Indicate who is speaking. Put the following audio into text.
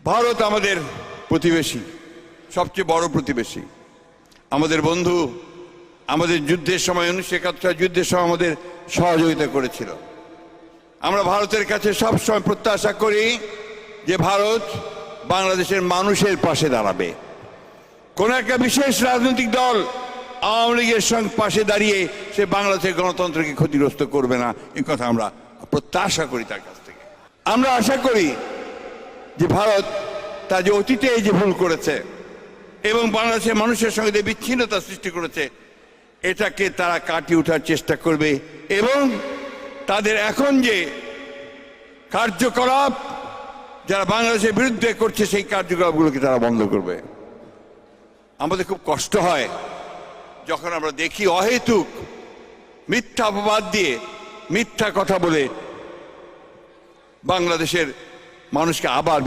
Speaker 1: ভারত আমাদের প্রতিবেশী, সবচেয়ে বড় প্রতিবেশী। আমাদের বন্ধু, আমাদের যুদ্ধের সময়, উনিশশো একাত্তর যুদ্ধের সময় আমাদের সহযোগিতা করেছিল। আমরা ভারতের কাছে সবসময় প্রত্যাশা করি যে ভারত বাংলাদেশের মানুষের পাশে দাঁড়াবে। কোন একটা বিশেষ রাজনৈতিক দল আওয়ামী লীগের সঙ্গে পাশে দাঁড়িয়ে সে বাংলাদেশের গণতন্ত্রকে ক্ষতিগ্রস্ত করবে না এই কথা আমরা প্রত্যাশা করি তার কাছ থেকে। আমরা আশা করি যে ভারত তা যে অতীতে এই যে ভুল করেছে এবং বাংলাদেশের মানুষের সঙ্গে যে বিচ্ছিন্নতা সৃষ্টি করেছে, এটাকে তারা কাটিয়ে ওঠার চেষ্টা করবে এবং তাদের এখন যে কার্যকলাপ যারা বাংলাদেশের বিরুদ্ধে করছে, সেই কার্যকলাপগুলোকে তারা বন্ধ করবে। আমাদের খুব কষ্ট হয় যখন আমরা দেখি অহেতুক মিথ্যা অপবাদ দিয়ে মিথ্যা কথা বলে বাংলাদেশের মানুষকে আবার